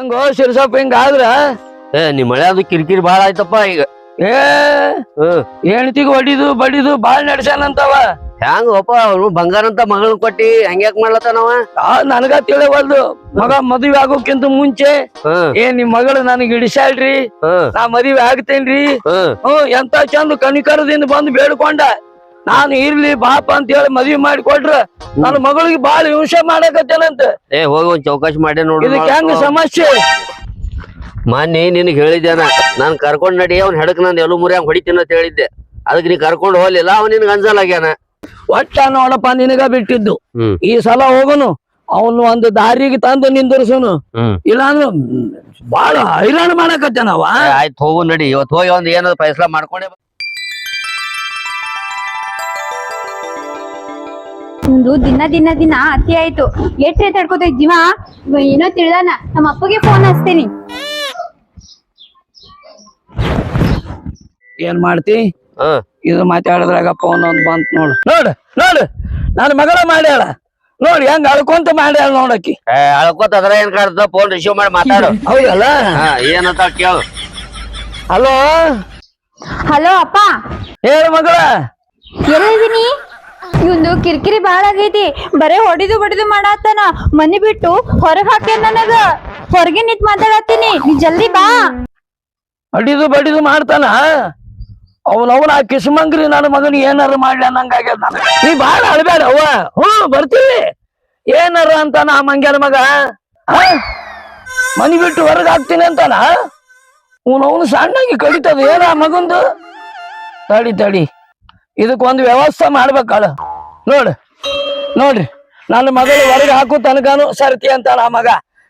ಹಂಗೋ ಶಿರ್ಸಪ್ಪ ಹಿಂಗಾದ್ರ? ಏ ನಿಮ್ ಮಳೆ ಅದು ಕಿರಿಕಿರಿ ಬಾಳ ಆಯ್ತಪ್ಪ ಈಗ. ಏ ಹ್ಮ್. ಹೆಣ್ತಿಗ್ ಹೊಡಿದು ಬಡಿದು ಬಾಳ್ ನಡ್ಸ್ಯಾನಂತವ. ಹ್ಯಾಂಗ ಒಪ್ಪ ಅವ್ನು ಬಂಗಾರ ಅಂತ ಮಗಳ್ ಕೊಟ್ಟಿ ಹಂಗ್ಯಾಕ್ ಮಾಡ್ಲತ್ತಾನವ? ಆ, ನನಗ ತಿಳಿವಲ್ದು. ಮಗ ಮದುವೆ ಆಗೋಕ್ಕಿಂತ ಮುಂಚೆ ಹ್ಮ್. ಏ ನಿಮ್ ಮಗಳು ನನಗ್ ಹಿಡಿಸ್ಯಾಳ್ರಿ. ಹ್ಮ್. ನಾ ಮದುವೆ ಆಗ್ತೇನ್ರಿ. ಹ್ಮ್. ಹ್ಮ್ ಎಂತ ಚಂದ ಕನಿಕರದಿಂದ ಬಂದು ಬೇಡ್ಕೊಂಡ. ನಾನು ಇರ್ಲಿ ಬಾಪ ಅಂತ ಹೇಳಿ ಮದ್ವಿ ಮಾಡಿ ಕೊಟ್ರ ನನ್ನ ಮಗಳಿಗೆ ಬಾಳ ಹಿಂಸೆ ಮಾಡಕತ್ತೇನಂತ. ಏ ಹೋಗಿ ಒಂದ್ ಚೌಕಾಶ್ ಮಾಡಿ ನೋಡು ಇದಕ್ಕೆ ಹೆಂಗ ಸಮಸ್ಯೆ? ಮೊನ್ನೆ ನಿನಗ್ ಹೇಳಿದ್ದೇನ. ನಾನು ಕರ್ಕೊಂಡ್ ನಡಿ ಅವ್ನ ಹೆಡಕ್ ನಾನು ಎಲ್ಲೂ ಮುರಿಯಂಗ್ ಹೊಡಿತೀನಿ ಅಂತ ಹೇಳಿದ್ದೆ. ಅದಕ್ಕೆ ನೀ ಕರ್ಕೊಂಡ್ ಹೋಗ್ಲಿಲ್ಲ ಅವ ನಿನ್ಗೆ ಅನ್ಸಲಾಗ್ಯಾನ ಒಟ್ಟ ನೋಡಪ್ಪ ನಿನಗ ಬಿಟ್ಟಿದ್ದು. ಈ ಸಲ ಹೋಗನು ಅವನು ಒಂದು ದಾರಿಗೆ ತಂದು ನಿಂದಿರ್ಸನು. ಇಲ್ಲಾಂದ್ರೆ ಬಾಳ ಹೈರಾಣ ಮಾಡಕತ್ತೇನವ? ಆಯ್ತು ಆಯ್ತ್ ಹೋಗು ನಡಿ. ಇವತ್ತು ಹೋಗಿ ಒಂದ್ ಏನಾದ್ರು ಫೈಸ್ಲಾ ಮಾಡ್ಕೊಂಡೆ ಒಂದು ದಿನ ದಿನ ದಿನ ಅತಿ ಆಯ್ತು. ಎಟ್ರೆ ತಡ್ಕೋತ ಜೀವ ಇವ ಏನೋ ತಿಳ್ದಾನ. ನಮ್ಮ ಅಪ್ಪಗೆ ಫೋನ್ ಹಚ್ತೀನಿ. ಏನ್ ಮಾಡ್ತಿ? ಇದು ಮಾತಾಡಿದ್ರಾಗಪ್ಪ ಒಂದೊಂದ್ ಬಂತ್ ನೋಡು. ನೋಡು ನೋಡು. ನಾನು ಮಗಳ ಮಾಡ್ಯಾಳ. ನೋಡಿ ಹೆಂಗ್ ಅಳ್ಕೊಂತ ಮಾಡ್ಯಾಳ ನೋಡಕ್ಕಿ ಅಳ್ಕೊತದ್ರ ಅಳ್ಕೋತ ಅದ್ರ ಏನ್ ಕಾಡ್ತ ಫೋನ್ ರಿಸೀವ್ ಮಾಡಿ ಮಾತಾಡು. ಹೌದಲ್ಲ? ಹಾ ಏನಂತ ಕೇಳು. ಹಲೋ? ಹಲೋ ಅಪ್ಪ. ಹೇಳು ಮಗಳ? ಎಲ್ಲಿದೀನಿ ಇವಂದು ಕಿರಿಕಿರಿ ಬಾಳ ಆಗೈತಿ. ಬರೇ ಹೊಡಿದು ಬಡಿದು ಮಾಡಾತನ ಮನಿ ಬಿಟ್ಟು ಹೊರಗ್ ಹಾಕ್ಯ ನನಗ. ಹೊರಗೆ ನಿಂತ್ ಮಾತಾಡತ್ತೀನಿ. ನೀ ಜಲ್ದಿ ಬಾ. ಅಡಿದು ಬಡಿದು ಮಾಡ್ತಾನ? ಅವನ ಆ ಕಿಸ್ಮಂಗ್ರಿ ನನ್ನ ಮಗನ ಏನಾರ ಮಾಡ್ಲಿ ಅನ್ನಂಗಾಗ್ಯದ ನನಗ. ನೀ ಬಾಳ ಅಳ್ಬೇಡ ಅವ್ವ. ಹ್ಞೂ, ಬರ್ತೀವಿ. ಏನಾರ ಅಂತಾನ ಆ ಮಂಗ್ಯನ ಮಗ? ಮನಿ ಬಿಟ್ಟು ಹೊರಗೆ ಹಾಕ್ತೀನಿ ಅಂತಾನ? ಅವನು ಸಣ್ಣಗೆ ಕಡಿತದ. ಏನ ಆ ಮಗಂದು? ತಡಿ ತಡಿ. ಇದಕ್ಕೆ ಒಂದು ವ್ಯವಸ್ಥೆ ಮಾಡ್ಬೇಕಲ್ಲ. ನೋಡು ನೋಡ್ರಿ ನನ್ನ ಮಗಳು ಹೊರಗೆ ಹಾಕು ತನಕನು ಸರ್ತಿ ಅಂತಾನ ಆ ಮಗ.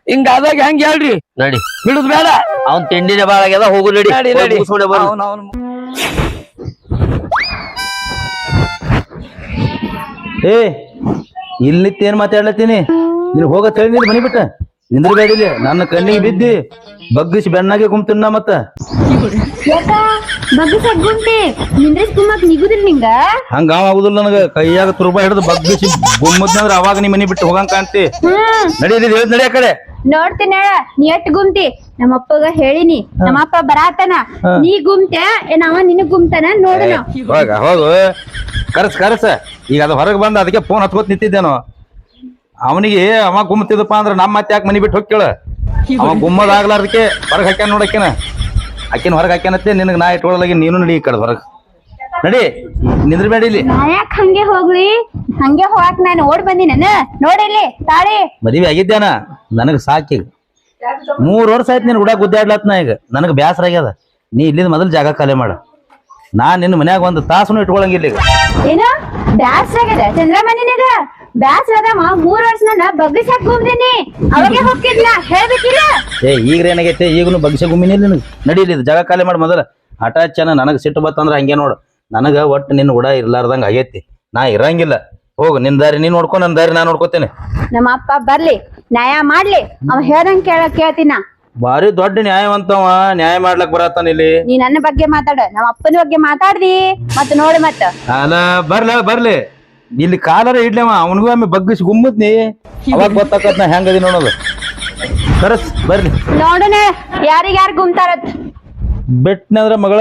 ಹಿಂಗಾದಾಗ ಹೆಂಗ್ ಹೇಳ್ರಿ? ನಡಿ. ಬಿಡುದ್ ಬೇಡ. ಅವ್ನ್ ತಿಂಡಿನೇ ಬಾಳಾಗ್ಯದ ಹೋಗು ನಡಿ. ನಡಿ ನಡಿ. ಅವ್ನ್- ಅವ್ನ್. ಏ ಇಲ್ಲಿ ಏನ್ ಮಾತಾಡ್ಲತ್ತೀನಿ? ನೀನ್ ಹೋಗ ತಳಿ ನೀನ್ ಮನಿ ಬಿಟ್ಟ. ನಿಂದ್ರಬೇಡಿಲಿ ನನ್ನ ಕಣ್ಣಿಗೆ ಬಿದ್ದಿ. ಬಗ್ಗಿಸಿ ಬೆಣ್ಣಾಗೆ ಗುಮ್ತಿನ್ನ ಮತ್ತ. ಯಾಕ ಬಗ್ಗಿಸ ಗುಂಟಿ ನಿಂದ್ರಿಸ್ ಗುಮ್ಮಕ್ ನಿಗುದಿಲ್ ನಿಂಗ? ಹಂಗ ಆಗುದಿಲ್ಲ ನನಗ. ಕೈಯಾಗ ತುರ್ಬ ಹಿಡಿದು ಬಗ್ಗಿಸಿ ಗುಮ್ಮದ್ನಂದ್ರ ಅವಾಗ ನೀ ಮನಿ ಬಿಟ್ಟು ಹೋಗಂಗ ಕಾಣ್ತಿ. ಹ್ಮ್. ನಡಿ ಇಲ್ಲಿ ಹೇಳ್ ನಡಿ ಆ ಕಡೆ. ನೋಡ್ತೀನಿ ಹೇಳ ನೀ ಎಟ್ ಗುಮ್ತಿ? ನಮ್ಮ ಅಪ್ಪಗ ಹೇಳಿನಿ. ನಮ್ಮ ಅಪ್ಪ ಬರಾತನ. ನೀ ಗುಮ್ತ್ಯಾ ಏನ್ ಅವ ನಿನಗ್ ಗುಮ್ತಾನ? ನೋಡೋಣ ಹೋಗ ಹೋಗು. ಕರ್ಸ್ ಕರ್ಸ. ಈಗ ಅದು ಹೊರಗೆ ಬಂದ ಅದಕ್ಕೆ ಫೋನ್ ಹತ್ಕೋತ್ ನಿಂತಿದ್ದೇನು. ಅವನಿಗೆ ಅವ ಗುಮ್ಮತಿದಪ್ಪ ಅಂದ್ರೆ ನಮ್ಮ ಮತ್ತೆ ಯಾಕೆ ಮನಿ ಬಿಟ್ಟು ಹೋಗ್ಕೇಳ ಅವ ಗುಮ್ಮದಾಗ್ಲಾರ್ದಕ್ಕೆ ಹೊರಗೆ ಹಾಕ್ಯಾನ ನೋಡಕ್ಕೇನ ಆಕಿನ. ಹೊರಗೆ ಹಾಕ್ಯಾನತ್ತೆ ನಿನಗೆ ನಾ ಇಟ್ಕೊಳ್ಳಲಾಗಿ ನೀನು ನಡಿ ಈ ಕಡೆ ಹೊರಗೆ. ನಡಿ ನಿಂದ್ರಬೇಡಿ ಇಲ್ಲಿ. ಯಾಕೆ ಹಂಗೆ ಹೋಗ್ಲಿ? ಹಂಗೆ ಹೋಗಕ್ ನಾನು ಓಡ್ ಬಂದಿನ ನೋಡಿಲ್ಲಿ ತಾಳಿ. ಮದುವೆ ಆಗಿದ್ದೇನ ನನಗೆ ಸಾಕಿ ಮೂರು ವರ್ಷ ಆಯ್ತು ನೀನು ಹುಡುಗ ಗುದ್ದಾಡ್ಲತ್ನ ಈಗ. ನನಗೆ ಬ್ಯಾಸರ ಆಗ್ಯದ. ನೀ ಇಲ್ಲಿಂದ ಮೊದಲು ಜಾಗ ಖಾಲಿ ಮಾಡ. ನಾ ನಿನ್ನ ಮನ್ಯಾಗ ಒಂದು ತಾಸನು ಇಟ್ಕೊಳಂಗಿಲ್ಲ ಈಗ. ಏನ ಬ್ಯಾಸ್ರ ಬ್ಯಾಸ್ರಾದಮ್ಮ ಮೂರ್ ವರ್ಷ ನನ್ನ ಬಗ್ಗಿಸಾಕ್ ಗುಮ್ದಿನಿ ಅವಾಗೆ ಹೋಗ್ತಿದ್ಲ. ಹೇಳ್ಬೇಕಿಲ್ಲ? ಏ ಈಗ ಏನಾಗೈತೆ? ಈಗನು ಬಗ್ಸೆ ಗುಮ್ಮಿನ ನಿನಗೆ ನಡೀಲಿ ಇದು ಜಾಗ ಖಾಲಿ ಮಾಡಿ ಮೊದಲ. ಹಠ ಚೆನ್ನ ನನಗೆ ಸಿಟ್ಟು ಬತ್ತಂದ್ರೆ ಹಂಗೆ ನೋಡು. ನನಗೆ ಒಟ್ಟು ನಿನ್ನ ಉಡ ಇರ್ಲಾರ್ದಂಗೆ ಆಗೈತಿ. ನಾ ಇರಂಗಿಲ್ಲ. ಹೋಗು ನಿನ್ ದಾರಿ ನೀನ್ ನೋಡ್ಕೊ ನನ್ ದಾರಿ ನಾ ನೋಡ್ಕೋತೇನೆ. ನಮ್ಮ ಅಪ್ಪ ಬರ್ಲಿ. ನ್ಯಾಯ ಮಾಡ್ಲಿ. ಅವ ಹೇಳ್ದಂಗ್ ಕೇಳ ಕೇಳ್ತೀನ. ಭಾರಿ ದೊಡ್ಡ ನ್ಯಾಯವಂತವ ನ್ಯಾಯ ಮಾಡ್ಲಕ್ ಬರತ್ತಾನ ಇಲ್ಲಿ. ನೀ ನನ್ನ ಬಗ್ಗೆ ಮಾತಾಡ ನಮ್ಮ ಅಪ್ಪನ ಬಗ್ಗೆ ಮಾತಾಡ್ದಿ ಮತ್ ನೋಡಿ ಮತ್ತ. ಅಲ್ಲ ಬರ್ಲಿ ಬರ್ಲಿ. ಇಲ್ಲಿ ಕಾಲರ ಇಡ್ಲವ ಅವನಿಗೂ ಒಮ್ಮೆ ಬಗ್ಗಿಸಿ ಗುಮ್ಮದ್ನಿ ಅವಾಗ ಗೊತ್ತಾಕತ್ ನಾ ಹೆಂಗದಿ ನೋಡೋದು. ಕರಸ್ ಬರ್ಲಿ. ಯಾರಿಗ ಯಾರು ಗುಮ್ತಾರತ್? ಬೆಟ್ನಂದ್ರ ಮಗಳ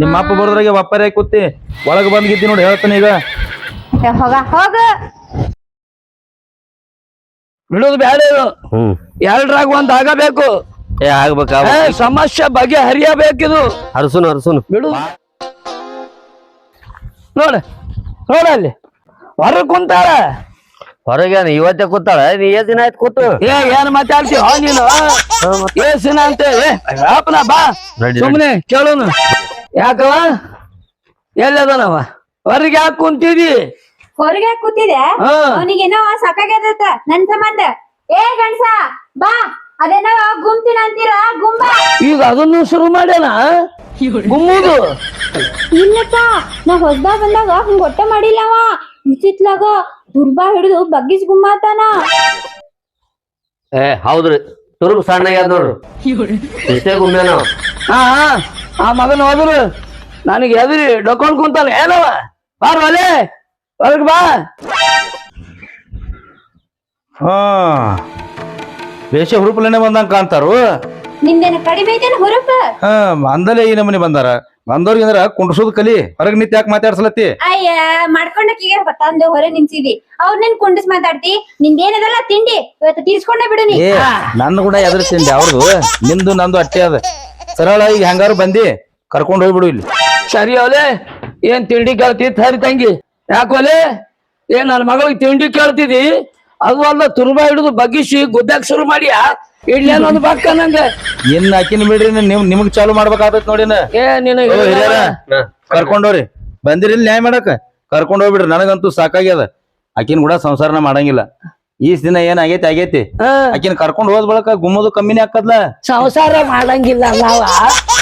ನಿಮ್ಮ ಅಪ್ಪ ಬರೋದ್ರಾಗೆ ಒಪ್ಪರೇ ಕೂತಿ ಒಳಗೆ ಬಂದ್ಗಿದ್ದಿ ನೋಡಿ ಹೇಳ್ತಾನೆ ಈಗ. ಹೋಗ ಹೋಗ. ಬಿಡೋದು ಬ್ಯಾಡ ಇದು. ಎರಡ್ರಾಗ ಒಂದ್ ಆಗಬೇಕು. ಏ ಆಗ್ಬೇಕ ಏ, ಸಮಸ್ಯೆ ಬಗೆ ಹರಿಯಬೇಕಿದು ಹರ್ಸುನು ಹರ್ಸುನು. ಬಿಡು. ನೋಡ ನೋಡ ಅಲ್ಲಿ. ಹೊರಗ್ ಕುಂತಾಳ. ಹೊರಗೆ ಇವತ್ತೇ ಕೂತಾಳ? ನೀ ಎಷ್ಟ್ ದಿನ ಆಯ್ತು ಕೂತು? ಏ ಏನ್ ಹೋ ನೀನು ಏಸಿನ ಅಂತ ಏ ಯಾಪನ ಬಾ. ನಡಿ, ಸುಮ್ನೆ ಕೇಳೋನು. ಯಾಕವ ಎಲ್ಲದನವ? ಹೊರಗೆ ಯಾಕೆ ಕುಂತಿದಿ? ಹೊರಗೆ ಕೂತಿದೆ ಹಾ. ಅವನಿಗೇನೋ ಸಾಕಾಗ್ಯದತ್ತ ನನ್ ಸಂಬಂಧ. ಏ ಗಣಸ ಬಾ. ಅದೇನೋ ಗುಂಪಿನ ಅಂತೀರ? ಗುಂಬ. ಈಗ ಅದನ್ನು ಶುರು ಮಾಡ್ಯಾನ? ಗುಮ್ಮುದು. ಇಲ್ಲಪ್ಪ ನಾ ಹೊಸ್ದಾ ಬಂದಾಗ ಹಂಗ ಹೊಟ್ಟೆ ಮಾಡಿಲ್ಲ ಅವ. ಇತ್ತಿತ್ಲಾಗ ದುರ್ಬಾ ಹಿಡಿದು ಬಗ್ಗಿಸ್ ಗುಮ್ಮಾತಾನ ಏ ಹೌದ್ರಿ. ತುರುಬ್ ಸಣ್ಣ ಆಗ್ಯಾದ ನೋಡ್ರಿ. ಇಷ್ಟೇ ಗುಮ್ಮೇನ ಹಾ, ಆ ಮಗನ ಹೋದ್ರು. ನನಗೆ ಎದುರಿ ಡೊಕೊಂಡ್ ಕುಂತಾನ. ಏನವ ಬಾರ್ ಒಲೆ ಹೊರಗ್ ಬಾ. ಹಾ. ವೇಷ ಹುರುಪಲೇನೆ ಬಂದಂಗ ಕಾಣ್ತಾರು? ನಿಂದೇನ ಕಡಿಮೆ ಐತೇನ ಹುರುಪ? ಹಾ ಅಂದಲೇ ಈ ನಮನಿ ಬಂದಾರ. ಬಂದವ್ರಿಗೆ ಅಂದ್ರ ಕುಂಡ್ಸೋದ್ ಕಲಿ ಹೊರಗ್ ನಿಂತ ಯಾಕೆ ಮಾತಾಡ್ಸಲತ್ತಿ. ಅಯ್ಯ ಮಾಡ್ಕೊಂಡಕ್ಕೀಗ ತಂದು ಹೊರ ಅವ್ರ ನಿನ್ ಕುಂಡಿಸ್ ಮಾತಾಡ್ತಿ ನಿಂದೇನದಲ್ಲ ತಿಂಡಿ? ಇವತ್ತು ತೀರ್ಸ್ಕೊಂಡೇ ಬಿಡು ನೀ. ಏ ನನ್ನ ಕೂಡ ಎದ್ರ ತಿಂಡಿ ಅವ್ರದು. ನಿಂದು ನಂದು ಅಟ್ಟೆ ಅದ. ಸರಳ ಈಗ ಹೆಂಗಾರು ಬಂದಿ ಕರ್ಕೊಂಡ್ ಹೋಗ್ಬಿಡು ಇಲ್ಲಿ. ಸರಿ ಅವಲೆ ಏನ್ ತಿಂಡಿ ಕೇಳ್ತಿ? ಸರಿ ತಂಗಿ. ಯಾಕೋಲೆ ಏನ್ ನನ್ನ ಮಗಳಿಗೆ ತಿಂಡಿ ಕೇಳ್ತಿದಿ? ಅದು ಅಲ್ಲ ತುರ್ಬಾ ಹಿಡಿದು ಬಗ್ಗಿಸಿ ಗುದ್ದಾಕ್ ಶುರು ಮಾಡಿಯ? ಇಡ್ಲೇನ ಒಂದು ಬಕ್ಕ ನಂಗ. ಇನ್ ಆಕಿನ ಬಿಡ್ರಿ ನಿಮ್ ನಿಮಗ್ ಚಾಲು ಮಾಡ್ಬೇಕಾಗತ್ ನೋಡಿನ ಏ ನೀನು ಕರ್ಕೊಂಡೋರಿ ಬಂದಿರಿ ನ್ಯಾಯ ಮಾಡಕ? ಕರ್ಕೊಂಡ್ ಹೋಗ್ಬಿಡ್ರಿ ನನಗಂತೂ ಸಾಕಾಗ್ಯದ. ಆಕಿನ ಕೂಡ ಸಂಸಾರನ ಮಾಡಂಗಿಲ್ಲ. ಈ ದಿನ ಏನ್ ಆಗೈತಿ ಆಕಿನ ಕರ್ಕೊಂಡ್ ಹೋದ್ ಬಳಕ ಗುಮ್ಮದು ಕಮ್ಮಿನೇ ಹಾಕದ್ಲ. ಸಂಸಾರ ಮಾಡಂಗಿಲ್ಲ ನಾವ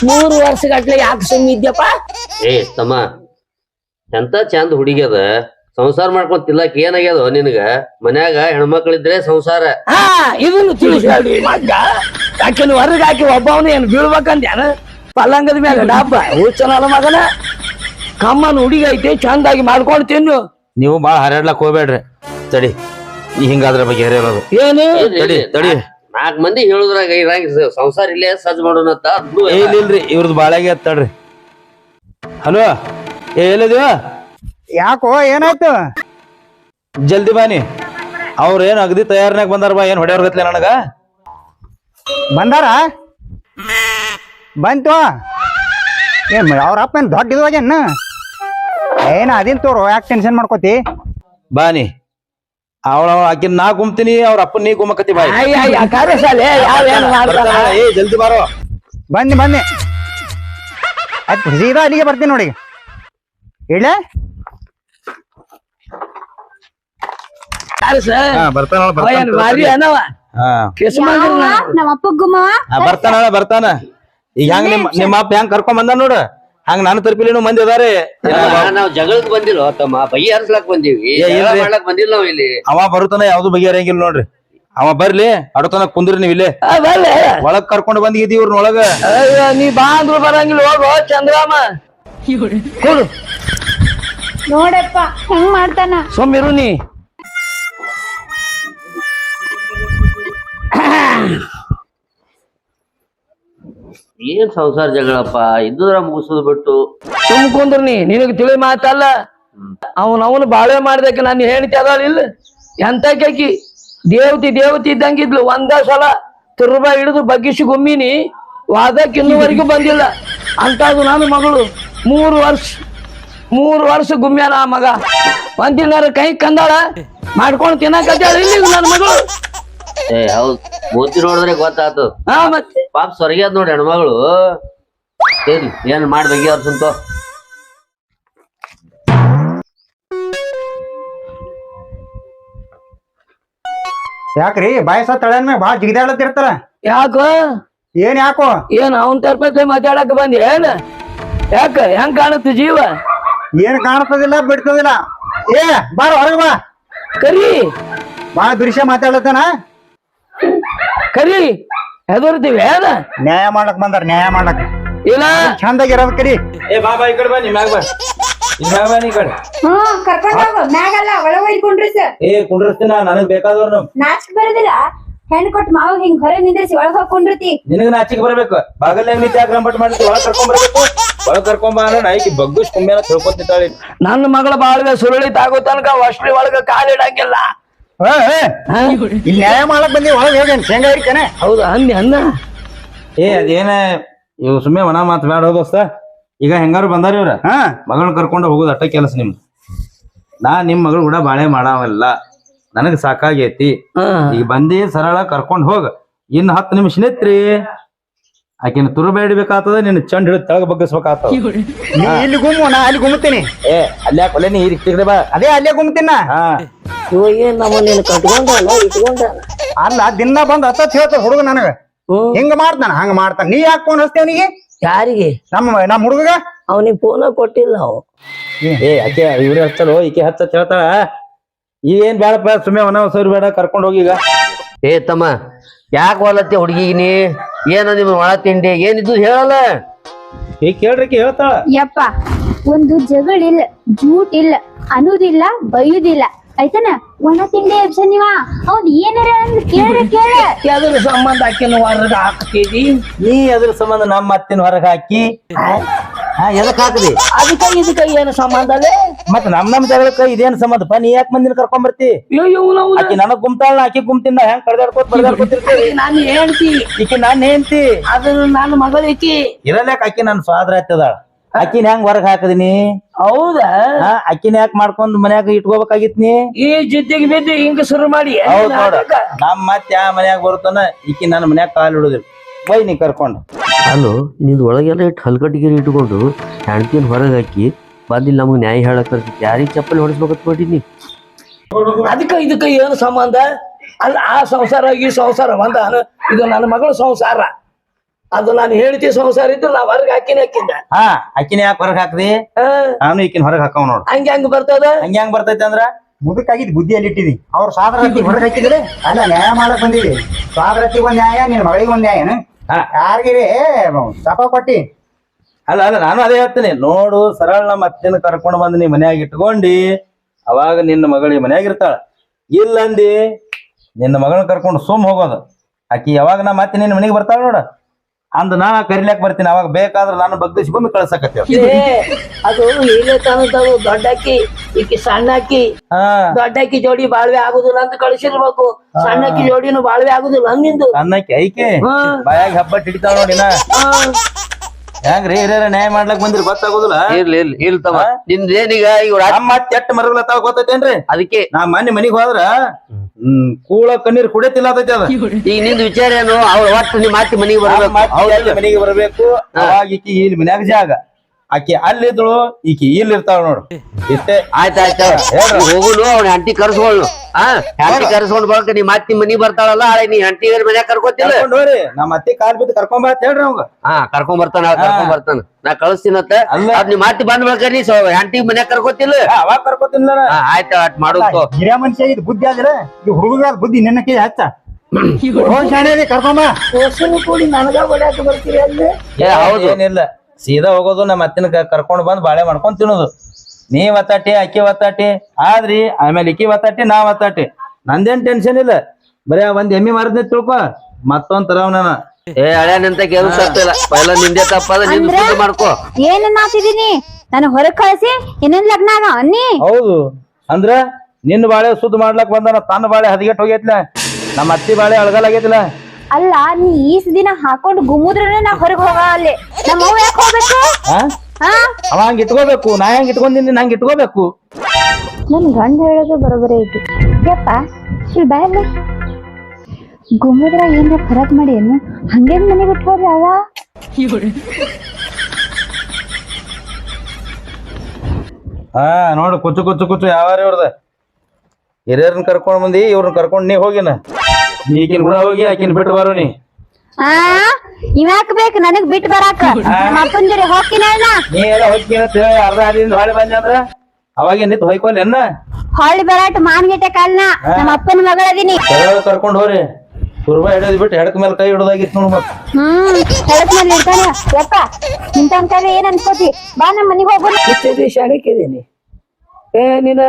ಮೂರು ವರ್ಷಗಟ್ಲೆ ಯಾಕೆ ಸುಮ್ಮಿದ್ಯಪ್ಪ ಏ ತಮ್ಮ ಎಂತ ಚಂದ ಹುಡುಗಿ ಅದ ಸಂಸಾರ ಮಾಡ್ಕೊಂಡ್ ತಿಲ್ಲಕ್ ಏನಾಗ್ಯದ ನಿನಗ? ಮನ್ಯಾಗ ಹೆಣ್ಮಕ್ಳಿದ್ರೆ ಸಂಸಾರ. ಹಾ ಇದನ್ನು ತಿಳಿಸಿ ಮಗ್ಗ ಹೊರಗೆ ಹಾಕಿ ಒಬ್ಬವನು ಏನು ಬೀಳ್ಬೇಕಂದ್ಯಾನ? ಪಲ್ಲಂಗದ ಮ್ಯಾಗ ಡಬ್ಬ ಹುಚ್ಚನಲ್ಲ ಮಗನ? ಕಮ್ಮನ್ ಹುಡುಗಿ ಐತಿ ಚಂದಾಗಿ ಮಾಡ್ಕೊಂಡು ತಿನ್ನು. ನೀವು ಬಾಳ ಹರಡ್ಲಕ್ ಹೋಗ್ಬೇಡ್ರಿ. ತಡಿ ಈ ಹಿಂಗಾದ್ರ ಬಗ್ಗೆ ಹರಿಯೋದು ಏನು? ತಡಿ ತಡಿ. ನಾಲ್ಕ್ ಮಂದಿ ಹೇಳುದ್ರಾಗ ಇರಂಗ ಸಂಸಾರ ಇಲ್ಲೇ ಸಜ್ಜ ಮಾಡೋಣ ಅಂತ ಏ ಇಲ್ಲ ಇಲ್ರಿ ಇವ್ರದ್ದು ಬಾಳಾಗಿ ತಡ್ರಿ ಹಲೋ ಏ ಎಲ್ಲಿದೀವ ಯಾಕೋ ಏನಾಯ್ತು? ಜಲ್ದಿ ಬಾನಿ ಅವ್ರ ಏನ್ ಅಗದಿ ತಯಾರನಾಗ ಬಂದಾರ ಬಾ ಏನ್ ಹೊಡೆಯವ್ರ ಗತ್ಲೆ ನನಗ? ಬಂದಾರ? ಬಂತು. ಏನ್ ಅವ್ರ ಅಪ್ಪ ಏನ್ ದೊಡ್ಡ ಇದ್ವಾಗೇನ ಏನ? ಅದಿನ್ ತೋರು ಯಾಕೆ ಟೆನ್ಷನ್ ಮಾಡ್ಕೋತಿ? ಬಾನಿ ಅವಳ ಆಕಿನ್ ನಾ ಗುಮ್ತೀನಿ ಅವ್ರ ಅಪ್ಪನ್ ನೀ ಗುಮ್ಮಕತಿ ಬಾಯಿ. ಏ ಜಲ್ದಿ ಬಾರೋ. ಬನ್ನಿ ಬನ್ನಿ. ಆಯ್ತು ಸೀದಾ ಅಲ್ಲಿಗೆ ಬರ್ತೀನಿ ನೋಡಿ. ಇಡ್ಲೆ? ಕರೆಸ? ಬರ್ತಾನ ಭಾರಿ ಏನವ ನಮ್ಮ ಅಪ್ಪ ಗುಮ್ಮವ ಆ, ಬರ್ತಾನ ಬರ್ತಾನ. ಈಗ ಹೆಂಗ್ ನಿಮ್ ನಿಮ್ಮ ಅಪ್ಪ ಹೆಂಗ್ ಕರ್ಕೊಂಡ್ ಬಂದ ನೋಡ. ಹಂಗ ನನ್ನ ತರ್ಪಿಲಿನೂ ಮಂದಿ ಅದಾರೆ. ನಾವ್ ಜಗಳಕ್ ಬಂದಿಲ್ಲ ತಮ್ಮ. ಬೈ ಹರಿಸ್ಲಾಕ್ ಬಂದೀವಿ. ಮಾಡ್ಲಾಕ್ ಬಂದಿಲ್ಲ ನಾವ್ ಇಲ್ಲಿ. ಅವ ಬರುತ್ತಾನ ಯಾವ್ದು ಬಗೆಹರಂಗಿಲ್ಲ ನೋಡ್ರಿ. ಅವ ಬರ್ಲಿ ಅಡತನ ಕುಂದ್ರಿ ನೀವ್ ಇಲ್ಲಿ. ಒಳಗ್ ಕರ್ಕೊಂಡ್ ಬಂದಿದ್ದೀವಿ ಇವ್ರನ್ನ ಒಳಗ ಅಯ್ಯ ನೀ ಬಾ ಅಂದ್ರು ಬರಂಗಿಲ್ಲ ಹೋಗೋ ಚಂದ್ರಾಮ. ನೋಡಪ್ಪ ಹೆಂಗ್ ಮಾಡ್ತಾನ? ಸೊಮ್ಮಿರು ನೀ. ಏನ್ ಸಂಸಾರ ಜಗಳಪ್ಪ? ಇದ್ದುದ್ರ ಮುಗಿಸೋದ್ ಬಿಟ್ಟು. ಸುಮ್ ಕುಂದ್ರ ನೀ ನಿನಗ್ ತಿಳಿ ಮಾತಲ್ಲ. ಅವನ್ ಅವನು ಬಾಳೆ ಮಾಡ್ದಕ್ಕೆ ನಾನು ಹೇಳ್ತಿ ಅದಾಳ ಇಲ್ಲ? ಎಂತ ಕೇಕಿ ದೇವತಿ ದೇವತಿ ಇದ್ದಂಗಿದ್ಲು. ಒಂದ ಸಲ ತಿರುಬ ಹಿಡಿದು ಬಗ್ಗಿಸಿ ಗುಮ್ಮಿನಿ ವಾದಕ್ಕೆ ಇನ್ನೂವರೆಗೂ ಬಂದಿಲ್ಲ. ಅಂತದು ನಾನು ಮಗಳು. ಮೂರು ವರ್ಷ ಮೂರು ವರ್ಷ ಗುಮ್ಮ್ಯಾನ ಆ ಮಗ. ಒಂದಿನಾರ ಕೈ ಕಂದಾಳ ಮಾಡ್ಕೊಂಡು ತಿನ್ನಕತ್ತಾಳ ಇಲ್ಲಿ ನನ್ನ ಮಗಳು. ಏ ಹೌದ್. ಮೂತಿ ನೋಡಿದ್ರೆ ಗೊತ್ತಾತು. ಹಾ ಮತ್ತೆ? ಪಾಪ ಸ್ವರ್ಗ್ಯಾದ ನೋಡಿ ಹೆಣ್ಮಗಳು. ಏನ್ ಏನ್ ಮಾಡ್ಬೇಕು ಅವ್ರ ಸುಂತ ಯಾಕ್ರಿ? ಬಾಯಸ ತಳನ್ ಮ್ಯಾಗ ಭಾಳ ಜಿಗಿದಾಡತ್ತಿರ್ತಾರ ಯಾಕೋ? ಏನ್ ಯಾಕೋ? ಏನ್ ಅವನ್ ತರ್ಪೇ ಮಾತಾಡಕ್ ಬಂದಿ? ಏನ್? ಯಾಕ? ಹೆಂಗ್ ಕಾಣುತ್ತೆ ಜೀವ? ಏನ್ ಕಾಣ್ತದಿಲ್ಲ ಬಿಡ್ತದಿಲ್ಲ. ಏ ಬಾರ ಹೊರಗೆ ಬಾ. ಕರಿ. ಭಾಳ ದೃಶ್ಯ ಮಾತಾಡತ್ತಾನ ಕರಿ ಹೆದರ್ತೀವಿ ಏನ ನ್ಯಾಯ ಮಾಡಕ್ ಬಂದಾರ ನ್ಯಾಯ ಮಾಡಕ್ ಇಲ್ಲ. ಚಂದಾಗಿರೋದ್ ಕರಿ. ಏ ಬಾ ಬಾ ಈ ಕಡೆ ಬನ್ನಿ ಮ್ಯಾಗ ಬಾ. ಈ ಮ್ಯಾಗ ಬನ್ನಿ ಈ ಕಡೆ. ಹ್ಮ್ ಕರ್ಕೊಂಡ್ ಹೋಗು ಮ್ಯಾಗಲ್ಲ ಒಳ ಒಯ್ಕೊಂಡ್ರಿ ಸರ್ ಏ ಕುಂಡ್ರಸ್ತೀನ ನನಗ್ ಬೇಕಾದವ್ರು ನಾಚಿಕ್ ಬರೋದಿಲ್ಲ. ಹೆಣ್ ಕೊಟ್ಟ ಮಾವ ಹಿಂಗ್ ಹೊರ ನಿಂದ್ರಿಸಿ ಒಳಗ್ ಹೋಗ್ಕೊಂಡಿರ್ತಿ ನಿನಗ್ ನಾಚಿಕ್ ಬರ್ಬೇಕು. ಬಾಗಲ್ನಾಗ ನಿಂತ ಯಾಕೆ ರಂಬಟ್ ಮಾಡ್ತಿ ಒಳಗ್ ಕರ್ಕೊಂಡ್ ಬರ್ಬೇಕು. ಒಳಗ್ ಕರ್ಕೊಂಡ್ ಬಾ ಅಂದ್ರೆ ನಾಯ್ಕಿ ಬಗ್ಗುಸ್ ಕುಂಬೆನ ತಿಳ್ಕೊತಿದ್ದಾಳೆ. ನನ್ನ ಮಗಳ ಬಾಳ್ವೆ ಸುರುಳಿ ತಾಗೋ ತನಕ ಒಳಗ ಕಾಲಿಡಂಗಿಲ್ಲ. ಏ, ಹಾ? ಇಲ್ಲಿ ನ್ಯಾಯ ಮಾಡಕ್ ಬಂದಿ ಒಳಗೆ ಹೇಗೇನ್ ಶೇಂಗಾ ಇರ್ಕೇನೆ ಹೌದಾ? ಅಂದಿ ಅನ್ನ ಏ ಅದೇನ ಇವ್ ಸುಮ್ಮನೆ ಒಣ ಮಾತು ಬೇಡ ದೋಸ್ತ. ಈಗ ಹೆಂಗಾರು ಬಂದಾರ ಇವ್ರ? ಹಾ. ಮಗಳನ್ನ ಕರ್ಕೊಂಡು ಹೋಗೋದು ಅಟ್ಟ ಕೆಲಸ ನಿಮ್. ನಾ ನಿಮ್ ಮಗಳು ಕೂಡ ಬಾಳೆ ಮಾಡಾವಲ್ಲ. ನನಗ್ ಸಾಕಾಗೈತಿ. ಈಗ ಬಂದಿ ಸರಳ ಕರ್ಕೊಂಡ್ ಹೋಗ. ಇನ್ ಹತ್ತು ನಿಮಿಷ ನಿತ್ರಿ. ಆಕಿನ ತುರುಬೇಡ್ಬೇಕಾಗ್ತದ ನಿನ್ನ ಚಂಡ್ ಹಿಡಿದು ತೆಳಗ್ ಬಗ್ಗಿಸ್ಬೇಕಾಗ್ತದ ನೀ ಇಲ್ಲಿ ಗುಮ್ಮು ನಾ ಅಲ್ಲಿ ಗುಮ್ಮತೀನಿ ಏ ಅಲ್ಲೇ ಕೊಲೆ ನೀ ಬಾ. ಅದೇ ಅಲ್ಲೇ ಗುಮ್ತೀನ ನಾ. ಹಾ. ಇವ ಏನ್ ಇಟ್ಕೊಂಡಾನ ಅಲ್ಲ ದಿನ ಬಂದ್ ಹತ್ತತ್ ಹೇಳ್ತಾರ ಹುಡುಗ ನನಗ. ಹ್ಮ್. ಹಿಂಗ ಮಾಡ್ತಾನ ಹಂಗ ಮಾಡ್ತಾನ. ನೀ ಯಾಕೆ ಫೋನ್ ಹಚ್ತೇವ್ ನೀ ಯಾರಿಗೆ? ನಮ್ಮ ನಮ್ಮ ಹುಡುಗ ಅವನಿಗೆ ಫೋನ ಕೊಟ್ಟಿಲ್ಲ ಅವ. ಏ. ಆಕೆ ಇವ್ರೆ ಹಚ್ಚಲು ಈಕೆ ಹತ್ತ ಹೇಳ್ತಾಳ. ಏನ್ ಬೇಡಪ್ಪ ಸುಮ್ಮನೆ ಒಣ ಸರಿ ಬೇಡ ಕರ್ಕೊಂಡು ಹೋಗಿ ಈಗ. ಏ ತಮ್ಮ ಯಾಕೆ ಹೊಲತ್ತೆ ಹುಡುಗಿಗೆ ನೀ? ಏನ ನಿಮ್ ಒಳ ತಿಂಡಿ? ಏನಿದ್ದು ಹೇಳಲ್ಲ. ಈಗ ಕೇಳ್ರಿ ಈಕಿ ಹೇಳ್ತಾಳ. ಯಪ್ಪ ಒಂದು ಜಗಳಿಲ್ಲ ಜೂಟ್ ಇಲ್ಲ ಅನ್ನೋದಿಲ್ಲ ಬೈಯುದಿಲ್ಲ. ಆಯ್ತನ? ಒಣ ತಿಂಡಿ ಎಬ್ಸ ನೀವ? ಅವ್ನ್ ಏನಾರ ಅಂದ್ ಕೇಳ್ರಿ ಕೇಳ ಅದ್ರ ಸಂಬಂಧ ಆಕಿನ ಹೊರಗ ಹಾಕ್ತೀವಿ. ನೀ ಅದ್ರ ಸಂಬಂಧ ನಮ್ಮ ಅತ್ತಿನ ಹೊರಗ ಹಾಕಿ. ಹಾ ಎದಕ್ ಹಾಕದಿ? ಅದಕ್ಕ ಇದಕ್ಕ ಏನು ಸಂಬಂಧ ಅಲ್ಲೇ? ಮತ್ ನಮ್ ನಮ್ ಜಗಳಕ್ಕ ಇದೇನ್ ಸಂಬಂಧಪ್ಪ ನೀ ಯಾಕೆ ಮಂದಿನ ಕರ್ಕೊಂಡ್ ಬರ್ತಿ? ಇವ್ನವ್ನ ಆಕಿ ನನಗ್ ಗುಮ್ತಾಳ ಆಕಿ ಗುಮ್ತಿನ ಹೆಂಗ್ ಕಡ್ದಾಡ್ಕೋತ ಬಡ್ದಾಡ್ಕೋತಿರ್ತೀವಿ ನಾನು ಹೇಳ್ತಿ. ಈಕಿ ನಾನ್ ಹೆಂಡ್ತಿ. ಅದು ನನ್ನ ಐತಿ. ಇರಲ್ಯಾಕ ಆಕಿ ನನ್ ಸ್ವಾದ್ರ ಹತ್ತದಾಳ ಆಕಿನ ಹೆಂಗ್ ಹೊರಗ್ ಹಾಕದಿನಿ? ಹೌದಾ? ಹಾ ಆಕಿನ ಯಾಕೆ ಮಾಡ್ಕೊಂಡ್ ಮನ್ಯಾಗ ಇಟ್ಕೋಬೇಕಾಗಿತ್ ನೀ ಈ ಜಿದ್ದಿಗೆ ಬಿದ್ದು ಹಿಂಗ ಶುರು ಮಾಡಿ ಹೌದ್ ನೋಡ. ನಮ್ ಮತ್ ಯಾ ಮನ್ಯಾಗ ಬರುತ್ತಾನ ಈಕಿ ನನ್ನ ಮನ್ಯಾಗ ಕಾಲ್ ಹಿಡುದಿಲ್ಲ ಬೈ ನೀ ಕರ್ಕೊಂಡು. ಅಲ್ಲೋ ನಿಂದು ಒಳಗೆಲ್ಲ ಇಟ್ಟು ಹಲ್ಕಟ್ಟಿಗೆ ಇಟ್ಕೊಂಡು ಹೆಣ್ತಿನ ಹೊರಗೆ ಹಾಕಿ ಬಂದಿಲ್ಲ ನಮಗೆ ನ್ಯಾಯ ಹೇಳಕ್ ಬರ್ತೈತಿ ಯಾರಿಗೆ ಚಪ್ಪಲಿ ಹೊಡಿಸ್ಬೇಕಂತ ಮಾಡಿದ್ನಿ ಅದಕ್ಕ ಇದಕ್ಕ ಏನು ಸಂಬಂಧ? ಅಲ್ಲ ಆ ಸಂಸಾರ ಈ ಸಂಸಾರ ಬಂದ ಇದು ನನ್ನ ಮಗಳ ಸಂಸಾರ. ಅದು ನಾನು ಹೇಳ್ತಿ ಸಂಸಾರ ಇದ್ರೆ ನಾವ್ ಹೊರಗೆ ಹಾಕಿನ ಹಾಕಿದ್ದ ಹಾ ಆಕಿನ ಯಾಕೆ ಹೊರಗೆ ಹಾಕ್ರಿ ಆ, ನಾನು ಈಕಿನ ಹೊರಗೆ ಹಾಕವ್ ನೋಡು. ಹಂಗ ಬರ್ತದ ಬರ್ತದ? ಹಂಗ ಹೆಂಗ್ ಬರ್ತೈತಿ ಅಂದ್ರ? ಮುದುಕಾಗಿದ್ ಬುದ್ಧಿಯಲ್ಲಿ ಇಟ್ಟಿದಿ. ಅವ್ರ ಸಾದ್ರತಿ ಹೊರಗೆ ಹಾಕಿದ್ರೆ ಅಲ್ಲ ನ್ಯಾಯ ಮಾಡಕ್ ಬಂದಿವಿ ಸಾದ್ರತಿಗ್ ಒಂದ್ ನ್ಯಾಯ ನಿನ್ ಮಗಳಿಗೆ ಒಂದ್ ನ್ಯಾಯನ. ಯಾರಿಗಿರಿ? ಸಪ ಕೊಟ್ಟಿ. ಅಲ್ಲ ಅಲ್ಲ ನಾನು ಅದೇ ಹೇಳ್ತೀನಿ. ನೋಡು ಸರಳ ನಮ್ಮ ಅತ್ತಿನ ಕರ್ಕೊಂಡು ಬಂದು ನೀ ಮನ್ಯಾಗ ಇಟ್ಕೊಂಡಿ. ಅವಾಗ ನಿನ್ನ ಮಗಳಿಗೆ ಮನ್ಯಾಗ ಇರ್ತಾಳ. ಇಲ್ಲಂದಿ ನಿನ್ನ ಮಗಳನ್ನ ಕರ್ಕೊಂಡು ಸುಮ್ ಹೋಗೋದು. ಆಕಿ ಯಾವಾಗ ನಮ್ಮ ಅತ್ತೆ ನಿನ್ನ ಮನೆಗೆ ಬರ್ತಾಳ ನೋಡ. ಅಂದ್ ನಾ ಕರಿಲಾಕ್ ಬರ್ತೀನಿ ಅವಾಗ ಬೇಕಾದ್ರೆ ನಾನು ಬಗ್ಗಿಸ್ಕೊಂಡ್ ಕಳ್ಸಕತ್ತೇವ ಏ ಅದು ಇಲ್ಲೇ ತನದವು ದೊಡ್ಡಕ್ಕಿ ಈಕಿ ಸಣ್ಣಕ್ಕಿ ಹಾ. ದೊಡ್ಡಕ್ಕಿ ಜೋಡಿ ಬಾಳ್ವೆ ಆಗುದಿಲ್ಲ ಅಂತ ಕಳಿಸಿರ್ಬೇಕು. ಸಣ್ಣಕ್ಕಿ ಜೋಡಿನು ಬಾಳ್ವೆ ಆಗುದಿಲ್ಲ ಹಂಗಿಂದು. ಅನ್ನಕ್ಕೆ ಐಕೆ? ಹಾ. ಬಾಯಾಗ ಹಬ್ಬ ಹಿಡಿತಾವ ನೋಡಿನ ಹೆಂಗ್ರಿ? ಹಿರಿಯರ ನ್ಯಾಯ ಮಾಡ್ಲಕ್ ಬಂದಿರಿ ಗೊತ್ತಾಗೋದಿಲ್ಲ. ಇರ್ಲಿ ಇರ್ಲಿ ಇಲ್ ತಮ್ಮ ನಿಂದೇನೀಗ ಈಗ ನಮ್ಮ ಅತ್ತೆ ಎಟ್ಟ ಮರಗಳತ್ತಾವ ಗೊತ್ತೈತೇನ್ರಿ? ಅದಕ್ಕೆ. ನಾ ಮನೆ ಮನಿಗ್ ಹೋದ್ರ ಹ್ಮ್ ಕೂಳ ಕಣ್ಣೀರ್ ಕುಡಿತಿಲ್ಲ ಅದೈತಿ ಅದ. ಈಗ ನಿಂದ ವಿಚಾರ ಏನು? ಅವ್ರ ಒಟ್ಟು ನಿಮ್ಮ ಮಾತಿ ಮನೆಗೆ ಬರ್ಬೇಕು. ಮತ್ತೆ ಮನೆಗೆ ಬರಬೇಕು. ಅವಾಗ ಈಕಿ ಇಲ್ಲಿ ಮನ್ಯಾಗ ಜಾಗ. ಆಕಿ ಅಲ್ಲಿದ್ಳು ಈಕಿ ಇಲ್ಲಿ ಇರ್ತಾಳ ನೋಡು ಇಷ್ಟೇ. ಆಯ್ತಾಯ್ತು ಆಯ್ತ. ಹೋಗುನು ಅವ್ನ ಹಂಟಿ ಕರ್ಸ್ಕೊಳ್ಳು ಹಾ ಹೆಂಡತಿ ಕರ್ಸ್ಕೊಂಡ್ ಬರಕ ನೀ ಮತ್ತೆ ಮನಿ ಬರ್ತಾಳಲ್ಲ ಆಳೆ ನೀ ಹಂಟಿ ಮನ್ಯಾಗ ಕರ್ಕೊತಿಲ್ಲ. ನೋಡ್ರಿ ನಮ್ಮ ಅತ್ತಿ ಕಾಲ್ ಬಿದ್ದು ಕರ್ಕೊಂಡ್ ಬಾ ಅಂತ ಹೇಳ್ರಿ ಅವಂಗ. ಹಾ ಕರ್ಕೊಂಡ್ ಬರ್ತಾನ ಕರ್ಕೊಂಡ್ ಬರ್ತಾನ. ನಾ ಕಳಿಸ್ತೀನತ್ತ ಅಲ್ಲ. ಅದ್ ನೀ ಮಾತಿ ಬಂದ್ ಬಳಕ ನೀ ಹಂಟಿ ಮನ್ಯಾಗ ಕರ್ಕೊತಿಲ್ಲ. ಅವಾಗ ಕರ್ಕೋತಿಲ್ಲ ಆಯ್ತಾ ಆಯ್ತ ಅಟ್ ಮಾಡೋದು ಹಿರಿಯ ಮನುಷ್ಯ ಇದು ಬುದ್ಧಿ ಆದ್ರೆ ಈ ಹುಡುಗ ಬುದ್ಧಿ ನಿನ್ನ ಕೈ ಹಚ್ಚ. ಕರ್ಕೊಂಬ. ಕೂಡಿ ನನಗ ಹೊಡ್ಯಾಕ ಬರ್ತೀರಿ ಅಲ್ಲಿ? ಏ ಹೌದು. ಏನಿಲ್ಲ. ಸೀದಾ ಹೋಗೋದು ನಮ್ಮ ಅತ್ತಿನ ಕರ್ಕೊಂಡು ಬಂದು ಬಾಳೆ ಮಾಡ್ಕೊಂಡ್ ತಿನ್ನೋದು. ನೀ ಒತ್ತಾಟಿ ಅಕ್ಕಿ ಒತ್ತಾಟಿ ಆದ್ರಿ ಆಮೇಲೆ ಇಕ್ಕಿ ಒತ್ತಾಟಿ ನಾ ಒತ್ತಾಟಿ. ನಂದೇನ್ ಟೆನ್ಷನ್ ಇಲ್ಲ. ಬರೀ ಒಂದ್ ಎಮ್ಮಿ ಮಾರದ್ ತಿಳ್ಕೊ. ಮತ್ತೊಂದ್ ತರ ಅವನ ಏ ಹಳೆ ನಿಂತ ಕೆಲಸ ಸತ್ತಿಲ್ಲ. ಪೈಲ ನಿಂದೆ ತಪ್ಪದ ನಿಂದ ಅಂದ್ರೆ? ಶುದ್ಧ ಮಾಡ್ಕೋ. ಏನ್ ಮಾತಿದೀನಿ? ನಾನು ಹೊರಗ್ ಕಳ್ಸಿ ಇನ್ನೊಂದ್ ಲಗ್ನ ಅನ್ನಿ? ಹೌದು. ಅಂದ್ರ ನಿನ್ನ ಬಾಳೆ ಸುದ್ದ ಮಾಡ್ಲಕ್ ಬಂದಾನ ತನ್ನ ಬಾಳೆ ಹದಗೆಟ್ ಹೋಗೈತ್ಲ. ನಮ್ಮ ಅತ್ತಿ ಬಾಳೆ ಅಳಗಲಾಗೈತಿಲ್ಲ ಅಲ್ಲ ನೀ ಈಸ್ ದಿನ ಹಾಕೊಂಡು ಗುಮ್ಮುದ್ರನೆ ನಾ ಹೊರಗೆ ಹೋಗ ಅಲ್ಲಿ. ನಮ್ಮ ಅವ್ವ ಯಾಕೆ ಹೋಗ್ಬೇಕು? ಹಾ? ಅವ ಹಂಗ ಇಟ್ಕೋಬೇಕು ನಾ ಹೆಂಗ್ ಇಟ್ಕೊಂಡಿನಿ ನಂಗೆ ಇಟ್ಕೋಬೇಕು. ನನ್ ಗಂಡ ಹೇಳೋದು ಬರೋಬರೇ ಐತಿ. ಯಪ್ಪ ಇಲ್ಲಿ ಬಾಯಲ್ಲ ಗುಮ್ಮುದ್ರ ಏನ್ರ ಫರಕ್ ಮಾಡಿ ಏನು? ಹಂಗೇನ್ ಮನೆ ಬಿಟ್ಟು ಹೋದ್ರಿ ಅವ್ವ. ಹಾ ನೋಡು ಕುಚ್ಚು ಕುಚ್ಚು ಕುಚ್ಚು ಯಾವಾರ ಇವ್ರದ? ಹಿರಿಯರ್ನ ಕರ್ಕೊಂಡ್ ಬಂದಿ ಇವ್ರನ್ನ ಕರ್ಕೊಂಡ್ ನೀ ಹೋಗಿನ. ಈಗಿನ ಕೂಡ ಹೋಗಿ ಆಕಿನ ಬಿಟ್ಟು ಬರೋ ನೀ. ಆ ಇವ್ಯಾಕ್ ಬೇಕು? ನನಗ್ ಬಿಟ್ಟು ಬರಾಕ. ನಮ್ಮ ಅಪ್ಪನ್ ಜೊತೆ ಹೋಗ್ತೀನಿ ಅಣ್ಣ. ನೀ ಎಲ್ಲ ಹೋಗ್ತೀನಿ ಅಂತ ಹೇಳಿ ಅರ್ಧ ಹಾದಿಯಿಂದ ಹೊಳೆ ಬಂದೆ ಅಂದ್ರ? ಅವಾಗ ನಿಂತು ಹೊಯ್ಕೊಲ್ ಎನ್ನ? ಹೊಳ್ಳಿ ಬರಾಟ ಮಾನ್ಗೆಟೆ ಕಾಲ್ನ. ನಮ್ಮ ಅಪ್ಪನ ಮಗಳದೀನಿ ಕರ್ಕೊಂಡು ಹೋರಿ. ತುರ್ಬಾ ಹಿಡಿದ್ ಬಿಟ್ಟು ಹೆಡಕ್ ಮೇಲೆ ಕೈ ಹಿಡ್ದಾಗಿತ್ತು ನೋಡ್ ಮತ್. ಹ್ಮ್ ಹೆಳಕ್ ಮೇಲೆ ಇರ್ತಾನೆ ಯಪ್ಪ ಇಂತ ಕಾಲ ಏನ್ ಅನ್ಕೋತಿ? ಬಾ ನಮ್ಮ ಮನಿಗ್ ಹೋಗೋಣ. ಇಷ್ಟೇ ಶಾಣಕ್ಕಿದ್ದೀನಿ ಏ ನೀನ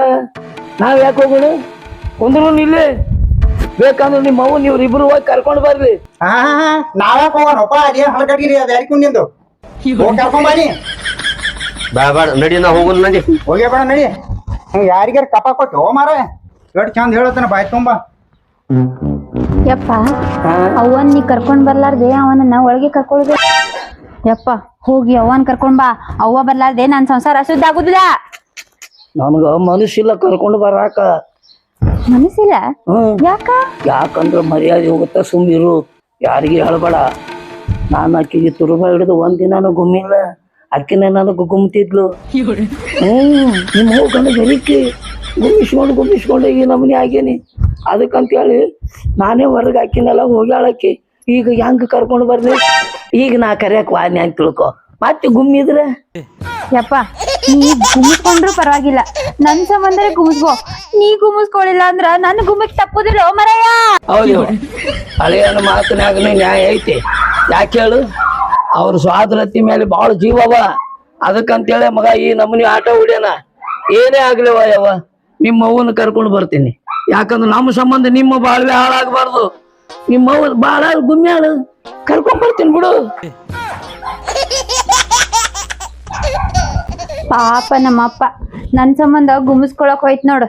ನಾವ್ ಯಾಕೆ ಹೋಗೋಣ? ಕುಂದ್ರು ಇಲ್ಲೇ. ಬೇಕಂದ್ರೆ ನಿಮ್ಮ ಅವ್ವ ನೀವ್ ಇಬ್ರು ಹೋಗಿ ಕರ್ಕೊಂಡು ಬರ್ರಿ. ಹಾ ನಾವ್ಯಾಕ ಹೋಗೋಣಪ್ಪ ಅದೇನ್ ಹಳಕಟ್ಟಿರಿ ಅದ ಯಾರಿಗೂ ನಿಂದು? ಕರ್ಕೊಂಡ್ ಕರ್ಕೊಂಬಾನಿ ಬೇಡ ಬೇಡ ನಡಿ ನಾ ಹೋಗುನ್ ನಡಿ ಹೋಗೇ ಬೇಡ ನಡಿ. ಯಾರಿಗಾರ ಕಪ ಕೊಟ್ಟು ಹೋ ಮಾರ ಎಷ್ಟು ಚಂದ ಹೇಳತ್ತನ ಬಾಯ್ ತುಂಬ. ಯಪ್ಪ ಅವನ್ ನೀ ಕರ್ಕೊಂಡ್ ಬರ್ಲಾರ್ದೆ ಅವನನ್ನ ಒಳಗೆ ಕರ್ಕೊಳ್ಬೇಕು ಯಪ್ಪ ಹೋಗಿ ಅವನ್ ಕರ್ಕೊಂಡ್ ಬಾ. ಅವ್ವ ಬರ್ಲಾರ್ದೆ ನನ್ ಸಂಸಾರ ಅಶುದ್ಧ ಆಗುದಿಲ್ಲ. ನನಗ ಮನುಷ್ಯಿಲ್ಲ ಕರ್ಕೊಂಡು ಬರಾಕ. ಮನಸ್ಸಿಲ್ಲ? ಯಾಕ? ಯಾಕಂದ್ರ ಮರ್ಯಾದೆ ಹೋಗುತ್ತ ಸುಮ್ಮಿರು ಯಾರಿಗೆ ಹೇಳ್ಬೇಡ. ನಾನು ಅಕ್ಕಿಗೆ ತುರುಬ ಹಿಡಿದು ಒಂದಿನಾನು ಗುಮ್ಮಿಲ್ಲ. ಅಕ್ಕಿನ ನನಗೆ ಗುಮ್ತಿದ್ಲು. ಹ್ಮ್. ನಿಮ್ಮ ಹೋಗಣ್ಣ ಬೆಳಿಗ್ಗೆ ಗುಮ್ಮಿಸ್ಕೊಂಡು ಗುಮ್ಮಿಸ್ಕೊಂಡು ಈ ನಮ್ನಿ ಆಗೇನಿ ಅದಕ್ಕಂತ ಹೇಳಿ ನಾನೇ ಹೊರಗೆ ಹಾಕಿನಲ್ಲ ಹೋಗ್ಯಾಳಕ್ಕಿ. ಈಗ ಹೆಂಗ್ ಕರ್ಕೊಂಡು ಬರ್ಲಿ? ಈಗ ನಾ ಕರೆಯಕ್ ವಾನಿ ಅಂತ ತಿಳ್ಕೊ. ಮತ್ತೆ ಗುಮ್ಮಿದ್ರೆ? ಯಪ್ಪ. ನೀ ಗುಮಿಸ್ಕೊಂಡ್ರು ಪರವಾಗಿಲ್ಲ. ನನ್ ಸಂಬಂಧ ಗುಮಿಸ್ಕೋ. ನೀ ಗುಮ್ಸ್ಕೊಳಿಲ್ಲ ಅಂದ್ರ ನನ್ ಗುಮಿಕ್ ತಪ್ಪುದಿಲ್ಲ ಮರಯ್ಯ? ಹಳೆಯ ಮಾತಿನಾಗ ನ್ಯಾಯ ಐತಿ. ಯಾಕೆ ಹೇಳು? ಅವ್ರ ಸ್ವಾತಂತ್ರ್ಯ ಮೇಲೆ ಬಹಳ ಜೀವವ ಅದಕ್ಕಂತೇಳಿ ಮಗ ಈ ನಮ್ಮನಿ ಆಟ ಹೊಡ್ಯಾನ. ಏನೇ ಆಗ್ಲಿವ ಯವ ನಿಮ್ಮ ಅವ್ವನ ಕರ್ಕೊಂಡು ಬರ್ತೀನಿ. ಯಾಕಂದ್ರೆ ನಮ್ಮ ಸಂಬಂಧ ನಿಮ್ಮ ಬಾಳ್ವೆ ಹಾಳಾಗಬಾರ್ದು. ನಿಮ್ಮ ಅವ್ವ ಬಾಳ ಗುಮ್ಯಾಳು. ಕರ್ಕೊಂಡ್ ಬರ್ತೀನಿ ಬಿಡು. ಪಾಪ ನಮ್ಮಪ್ಪ. ನನ್ ಸಂಬಂಧ ಗುಮಿಸ್ಕೊಳಕ್ ಹೋಯ್ತು ನೋಡು.